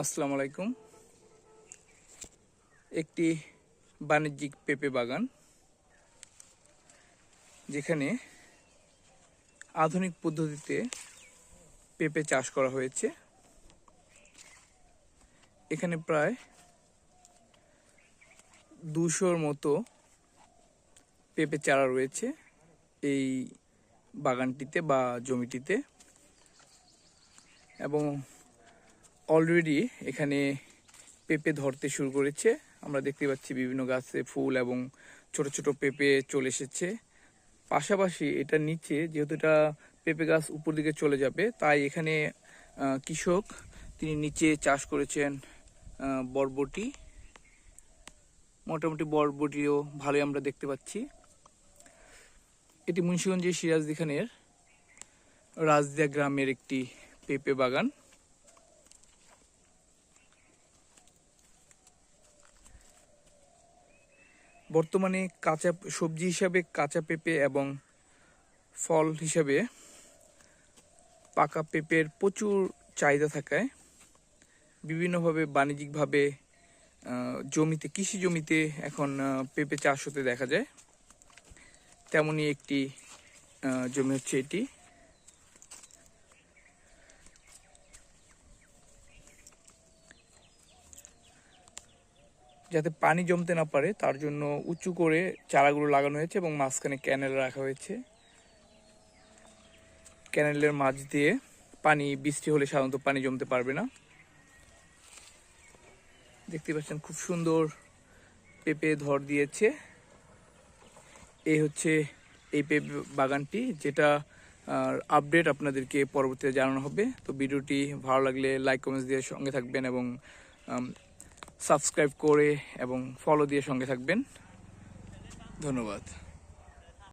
আসসালামু আলাইকুম। একটি বাণিজ্যিক পেঁপে বাগান, যেখানে আধুনিক পদ্ধতিতে পেঁপে চাষ করা হয়েছে। এখানে প্রায় দুশোর মতো পেঁপে চারা রয়েছে এই বাগানটিতে বা জমিটিতে। এবং অলরেডি এখানে পেঁপে ধরতে শুরু করেছে। আমরা দেখতে পাচ্ছি বিভিন্ন গাছে ফুল এবং ছোট ছোট পেঁপে চলে এসেছে। পাশাপাশি এটা নিচে যেহেতু এটা পেঁপে গাছ উপর দিকে চলে যাবে, তাই এখানে কৃষক তিনি নিচে চাষ করেছেন বরবটি। মোটামুটি বরবটিও ভালোই আমরা দেখতে পাচ্ছি। এটি মুন্সিগঞ্জের সিরাজদি খানের রাজদিয়া গ্রামের একটি পেঁপে বাগান। বর্তমানে কাঁচা সবজি হিসাবে কাঁচা পেঁপে এবং ফল হিসাবে পাকা পেঁপের প্রচুর চাহিদা থাকায় বিভিন্নভাবে বাণিজ্যিকভাবে জমিতে, কৃষি জমিতে এখন পেঁপে চাষ হতে দেখা যায়। তেমনই একটি জমি হচ্ছে এটি। যাতে পানি জমতে না পারে, তার জন্য উঁচু করে চারাগুলো লাগানো হয়েছে এবং মাঝখানে ক্যানেল রাখা হয়েছে। ক্যানেলের মাঝ দিয়ে পানি, বৃষ্টি হলে সাধারণত পানি জমতে পারবে না। দেখতে পাচ্ছেন খুব সুন্দর পেঁপে ধর দিয়েছে। এই হচ্ছে এই পেঁপে বাগানটি, যেটা আপডেট আপনাদেরকে পরবর্তীতে জানানো হবে। তো ভিডিওটি ভালো লাগলে লাইক, কমেন্টস দিয়ে সঙ্গে থাকবেন এবং সাবস্ক্রাইব করে এবং ফলো দিয়ে সঙ্গে থাকবেন। ধন্যবাদ।